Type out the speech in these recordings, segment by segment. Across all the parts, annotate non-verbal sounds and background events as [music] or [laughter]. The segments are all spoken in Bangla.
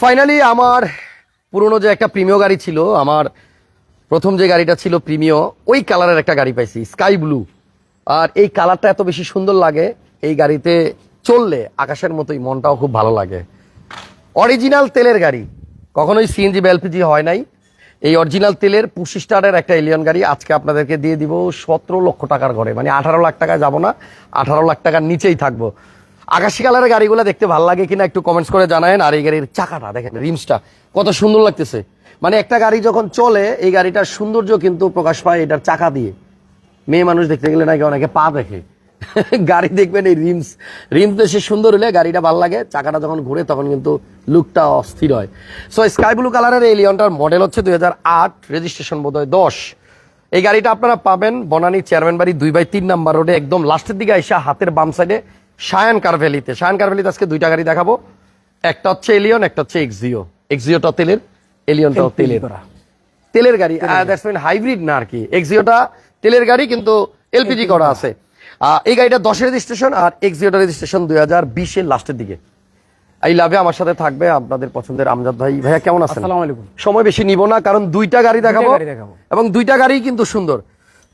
ফাইনালি আমার পুরনো যে একটা প্রিমিয় গাড়ি ছিল, আমার প্রথম যে গাড়িটা ছিল প্রিমিয় ওই কালারের একটা গাড়ি পাইছি স্কাই ব্লু আর এই কালারটা এত বেশি সুন্দর লাগে, এই গাড়িতে চললে আকাশের মতোই, মনটাও খুব ভালো লাগে। অরিজিনাল তেলের গাড়ি, কখনোই সিএনজি বা হয় নাই। এই অরিজিনাল তেলের পুশি স্টারের একটা এলিয়ন গাড়ি, আজকে আপনাদেরকে দিয়ে দিব সতেরো লক্ষ টাকার ঘরে। মানে আঠারো লাখ টাকায় যাব না, আঠারো লাখ টাকার নিচেই থাকব। আকাশি কালারের গাড়িগুলো দেখতে ভালো লাগে কিনা একটু কমেন্টস করে জানায়েন। আর এই গাড়ির চাকাটা, দেখেন রিমসটা কত সুন্দর লাগতেছে। মানে একটা গাড়ি যখন চলে, এই গাড়িটার সৌন্দর্য কিন্তু প্রকাশ পায় এটার চাকা দিয়ে। মেয়ে মানুষ দেখতে গেলে নাকি অনেকে পা দেখে। [laughs] গাড়ি দেখবেন এই রিমস রিমস বেশি সুন্দর হলে গাড়িটা ভালো লাগে, চাকাটা যখন ঘুরে তখন কিন্তু লুকটা অস্থির হয়। সো স্কাই ব্লু কালারের এই লিওনটার মডেল হচ্ছে দুই হাজার আট রেজিস্ট্রেশন বোধ হয় দশ। এই গাড়িটা আপনারা পাবেন বনানী চেয়ারম্যান বাড়ি দুই বাই তিন নাম্বার রোডে একদম লাস্টের দিকে আইসা হাতের বাম সাইডে সায়ান কারভ্যালিতে সায়ান কারভ্যালিতে আজকে দুইটা গাড়ি দেখাবো। একটা হচ্ছে এলিয়ন একটা হচ্ছে এক্সিও এক্সিওটা তেলের এলিয়নটাও তেলের। তেলের গাড়ি দ্যাটস মিন হাইব্রিড না আর কি। এক্সিওটা তেলের গাড়ি কিন্তু এলপিজি করা আছে। এই গাড়িটা দশের রেজিস্ট্রেশন আর এক্সিওটা রেজিস্ট্রেশন দুই হাজার বিশের লাস্টের দিকে। এই লাভে আমার সাথে থাকবে আপনাদের পছন্দের আমজাদ ভাই। ভাইয়া কেমন আছেন? আলাইকুম। সময় বেশি নিব না কারণ দুইটা গাড়ি দেখাবো গাড়ি দেখাবো। এবং দুইটা গাড়ি কিন্তু সুন্দর।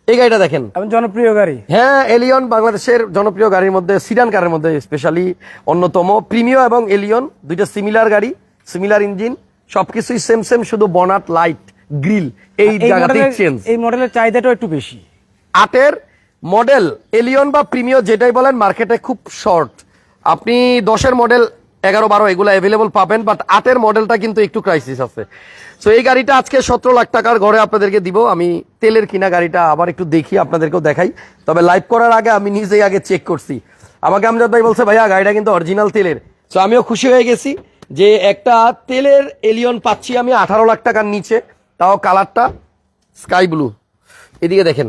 এই গাড়িটা দেখেন। জনপ্রিয় গাড়ি। হ্যাঁ এলিয়ন বাংলাদেশের জনপ্রিয় গাড়ির মধ্যে সিডান কারের মধ্যে স্পেশালি অন্যতম। প্রিমিয় এবং এলিয়ন দুইটা সিমিলার গাড়ি সিমিলার ইঞ্জিন সবকিছুই সেম সেম শুধু বনাট লাইট গ্রিল এই মডেলের চেঞ্জ এই মডেলের চাহিদাটাও একটু বেশি। আটের মডেল এলিয়ন বা প্রিমিয় যেটাই বলেন মার্কেটে খুব শর্ট আপনি দশের মডেল এগারো বারো এগুলো অ্যাভেলেবল পাবেন বাট আটের মডেলটা কিন্তু একটু ক্রাইসিস আছে। সো এই গাড়িটা আজকে সতেরো লাখ টাকার ঘরে আপনাদেরকে দিব। আমি তেলের কিনা গাড়িটা আবার একটু দেখি, আপনাদেরকেও দেখাই। তবে লাইভ করার আগে আমি নিজেই আগে চেক করছি। আমাকে আমজাদ ভাই বলছে, ভাইয়া, গাড়িটা কিন্তু অরিজিনাল তেলের। সো আমিও খুশি হয়ে গেছি যে একটা তেলের এলিয়ন পাচ্ছি আমি আঠারো লাখ টাকার নিচে। তাও কালারটা স্কাই ব্লু এদিকে দেখেন।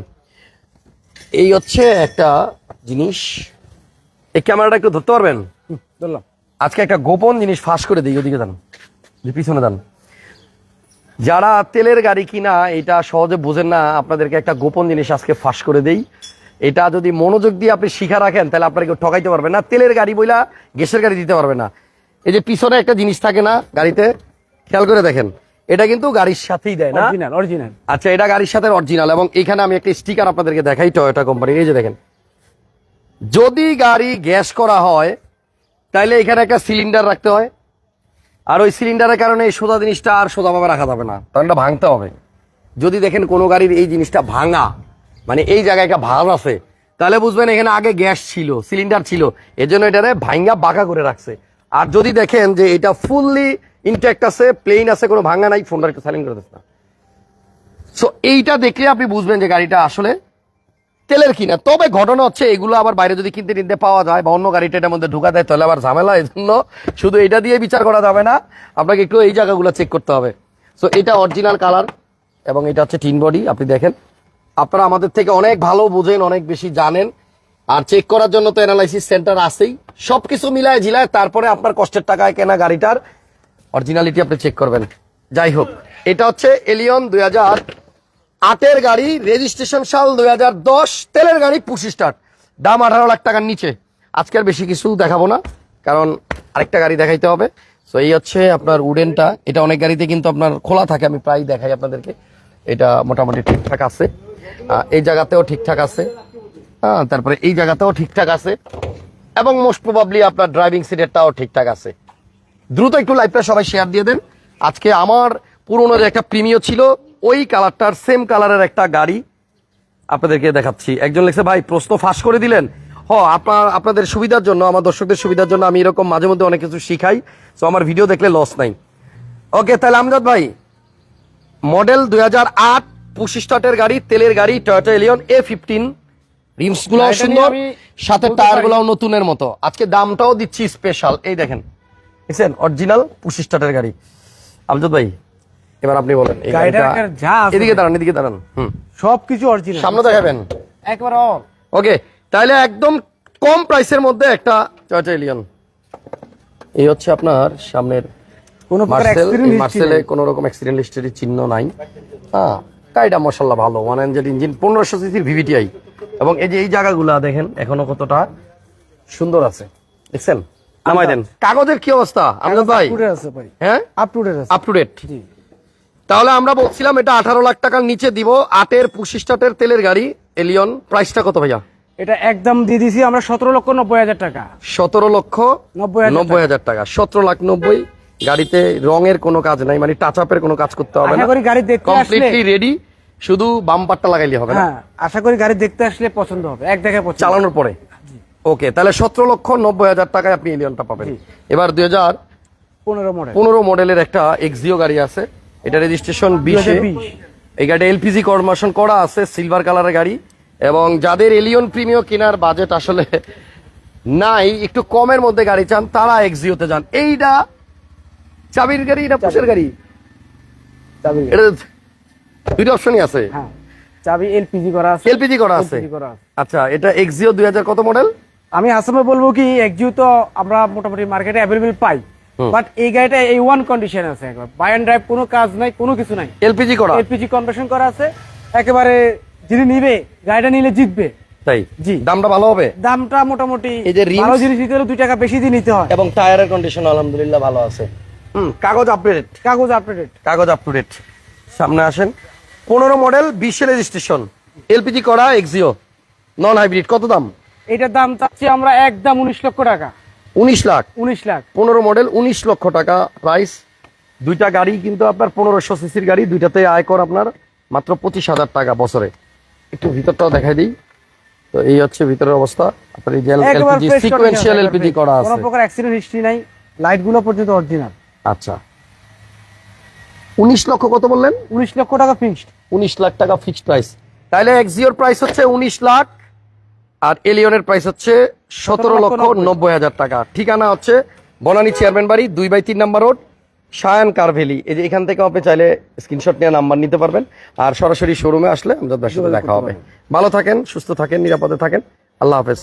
এই হচ্ছে একটা জিনিস। এই ক্যামেরাটা একটু ধরতে পারবেন? ধরলাম। আজকে একটা গোপন জিনিস ফাঁস করে দিই ওদিকে দান যে পিছনে দান যারা তেলের গাড়ি কিনা এটা সহজে বোঝেন না আপনাদেরকে একটা গোপন জিনিস আজকে ফাঁস করে দেই। এটা যদি মনোযোগ দিয়ে আপনি শিখা রাখেন তাহলে আপনাকে কেউ ঠকাইতে পারবে না। তেলের গাড়ি বইলা গ্যাসের গাড়ি দিতে পারবে না। এই যে পিছনে একটা জিনিস থাকে না গাড়িতে খেয়াল করে দেখেন। এটা কিন্তু গাড়ির সাথেই দেয় না। Original original. আচ্ছা এটা গাড়ির সাথে অরিজিনাল এবং এখানে আমি একটা স্টিকার আপনাদেরকে দেখাই টয়োটা কোম্পানির। এই যে দেখেন। যদি গাড়ি গ্যাস করা হয় তাহলে এখানে একটা সিলিন্ডার রাখতে হয়। আর ওই সিলিন্ডারের কারণে এই সোজা জিনিসটা আর সোজাভাবে রাখা যাবে না। তখন এটা ভাঙতে হবে। যদি দেখেন কোনো গাড়ির এই জিনিসটা ভাঙা মানে এই জায়গায় একটা ভাঁজ আছে, তাহলে বুঝবেন এখানে আগে গ্যাস ছিল সিলিন্ডার ছিল। এজন্য এটারে ভাঙ্গা বাঁকা করে রাখছে। আর যদি দেখেন যে এটা ফুললি ইনট্যাক্ট আছে প্লেন আছে, কোনো ভাঙা নাই ফোনটা একটু সাইলেন্ট করে দিস না। সো এইটা দেখলে আপনি বুঝবেন যে গাড়িটা আসলে তেলের কিনা তবে ঘটনা হচ্ছে, এগুলো আবার বাইরে যদি কিনতে কিনতে পাওয়া যায় বা অন্য গাড়িটা এটার মধ্যে ঢুকা দেয় তাহলে আবার ঝামেলা এই জন্য শুধু এটা দিয়ে বিচার করা যাবে না, আপনাকে একটু এই জায়গাগুলো চেক করতে হবে। সো এটা অরিজিনাল কালার এবং এটা হচ্ছে টিন বডি আপনি দেখেন। আপনারা আমাদের থেকে অনেক ভালো বোঝেন, অনেক বেশি জানেন। আর চেক করার জন্য তো অ্যানালাইসিস সেন্টার আছেই। সবকিছু মিলায় ঝিলায় তারপরে আপনার কষ্টের টাকায় কেনা গাড়িটার অরিজিনালিটি আপনি চেক করবেন। যাই হোক, এটা হচ্ছে এলিয়ন দুই হাজার আটের গাড়ি রেজিস্ট্রেশন সাল দুই হাজার দশ, তেলের গাড়ি পুশি স্টার্ট দাম আঠারো লাখ টাকার নিচে। আজকের বেশি কিছু দেখাবো না, কারণ আরেকটা গাড়ি দেখাইতে হবে। তো এই হচ্ছে আপনার উডেনটা এটা অনেক গাড়িতে কিন্তু আপনার খোলা থাকে, আমি প্রায় দেখাই আপনাদেরকে। এটা মোটামুটি ঠিকঠাক আছে। এই জায়গাতেও ঠিকঠাক আছে। হ্যাঁ তারপরে এই জায়গাতেও ঠিকঠাক আছে। এবং মোস্ট প্রবাবলি আপনার ড্রাইভিং সিটেরটাও ঠিকঠাক আছে। দ্রুত একটু লাইভটা সবাই শেয়ার দিয়ে দেন। আজকে আমার পুরনো যে একটা প্রিমিয় ছিল ওই কালারটার সেম কালারের একটা গাড়ি আপনাদেরকে দেখাচ্ছি। একজন লিখছে ভাই প্রশ্ন ফাঁস করে দিলেন। হ আপনার আপনাদের সুবিধার জন্য আমার দর্শকদের সুবিধার জন্য আমি এরকম মাঝে মধ্যে অনেক কিছু শিখাই তো আমার ভিডিও দেখলে লস নাই। ওকে তাহলে আমজাদ ভাই মডেল দুই হাজার আট পঁচিশ স্টার্টের গাড়ি তেলের গাড়ি টয়োটা এলিয়ন এ ফিফটিন রিমসগুলো সুন্দর সাথে বলতে টায়ার পারি- নতুনের মতো। আজকে দামটাও দিচ্ছি স্পেশাল এই দেখেন। দেখছেন অরিজিনাল পঁচিশ স্টার্টের গাড়ি। আমজাদ ভাই এবার আপনি বলেন গাড়িটা- যা আছে এদিকে দাঁড়ান এদিকে দাঁড়ান হুম। সবকিছু অরিজিনাল সামনে দেখাবেন। একবার অল ওকে তাহলে একদম কম প্রাইসের মধ্যে একটা টয়োটা এলিয়ন এই হচ্ছে আপনার সামনের কোনো মার্সেল। কোনো রকম অ্যাক্সিডেন্ট হিস্টরি চিহ্ন নাই। হ্যাঁ গাড়িটা মশাল্লা ভালো। ওয়ান এনজেড ইঞ্জিন পনেরোশো সিসির ভিভিটিআই এবং এই যে এই জায়গাগুলা দেখেন এখনও কতটা সুন্দর আছে। দেখছেন? নামাই দেন। কাগজের কি অবস্থা? আমজাদ ভাই? হ্যাঁ? Up to date up to date তাহলে আমরা বলছিলাম এটা আঠারো লাখ টাকার নিচে দিব আটের পঁচিশ টাটের তেলের গাড়ি। এলিয়ন প্রাইসটা কত ভাইয়া? এটা একদম দিয়ে দিছি আমরা সতেরো লক্ষ নব্বই হাজার টাকা। সতেরো লক্ষ নব্বই হাজার টাকা। সতেরো লাখ নব্বই গাড়িতে রঙের কোনো কাজ নাই মানে টাচ আপের কোনো কাজ করতে হবে না। করি গাড়ি দেখতে কমপ্লিটলি রেডি শুধু বাম্পারটা লাগাইলে হবে না। হ্যাঁ আশা করি গাড়ি দেখতে আসলে পছন্দ হবে এক দেখে পছন্দ। চালানোর পরে। ওকে তাহলে সতেরো লক্ষ নব্বই হাজার টাকায় আপনি এলিয়নটা পাবেন। এবার দুই হাজার পনেরো মডেল পনেরো মডেলের একটা এক্সিও গাড়ি আছে। এটা রেজিস্ট্রেশন বিশে। 2020 এই গাড়িটা এলপিজি কনভার্সন করা আছে সিলভার কালারের গাড়ি। এবং যাদের এলিয়ন প্রিমিও কেনার বাজেট আসলে নাই একটু কমের মধ্যে গাড়ি চান তারা এক্সিওতে যান। এইটা চাবির গাড়ি এটা পুষের গাড়ি? চাবি। এটা দুইটা অপশনই আছে? হ্যাঁ। চাবি এলপিজি করা আছে। এলপিজি করা আছে? আচ্ছা এটা এক্সিও দুই হাজার কত মডেল আমি আসামে বলব কি একজিও তো আমরা মোটামুটি মার্কেটে অ্যাভেলেবেল পাই। বাট এই গাড়িটা এই ওয়ান কন্ডিশন আছে একবার। বাই অ্যান্ড ড্রাইভ কোনো কাজ নাই কোনো কিছু নাই। এলপিজি করা। এলপিজি কনভার্সন করা আছে। একেবারে যিনি নিবে গাড়িটা নিলে জিতবে। তাই? জি। দামটা ভালো হবে? দামটা মোটামুটি এই যে ভালো জিনিস নিতে হলে দুই টাকা বেশি দিয়ে নিতে হয়। এবং টায়ারের কন্ডিশন আলহামদুলিল্লাহ ভালো আছে। হুম কাগজ আপডেট কাগজ আপডেটেড কাগজ আপ টু ডেট সামনে আসেন। পনেরো মডেল বিশে রেজিস্ট্রেশন এলপিজি করা এক্সিও নন হাইব্রিড কত দাম? এটার দাম চাচ্ছি আমরা একদম উনিশ লক্ষ টাকা। উনিশ লাখ। উনিশ লাখ। পনেরো মডেল উনিশ লক্ষ টাকা প্রাইস দুইটা গাড়ি কিন্তু আপনার পনেরোশো সিসির গাড়ি দুইটাতে আয়কর আপনার মাত্র পঁচিশ হাজার টাকা বছরে। একটু ভিতরটাও দেখাই দিই। তো এই হচ্ছে ভিতরের অবস্থা। আপনার এই যে এলপিজি সিকোয়েন্সিয়াল এলপিজি করা fresh। কোনো আছে। প্রকার অ্যাক্সিডেন্ট হিস্ট্রি নাই। লাইটগুলো পর্যন্ত অরিজিনাল আচ্ছা। উনিশ লক্ষ কত বললেন? উনিশ লক্ষ টাকা ফিক্সড উনিশ লাখ টাকা ফিক্সড প্রাইস তাহলে এক্সিওর প্রাইস হচ্ছে উনিশ লাখ আর এলিয়নের প্রাইস হচ্ছে সতেরো লক্ষ নব্বই। হাজার টাকা। ঠিকানা হচ্ছে বনানী চেয়ারম্যান বাড়ি দুই বাই তিন নাম্বার রোড সায়ান কারভেলি। এই যে এখান থেকে আপনি চাইলে স্ক্রিনশট নিয়ে নাম্বার নিতে পারবেন। আর সরাসরি শোরুমে আসলে আমাদের সাথে দেখা হবে। ভালো থাকেন সুস্থ থাকেন নিরাপদে থাকেন। আল্লাহ হাফেজ।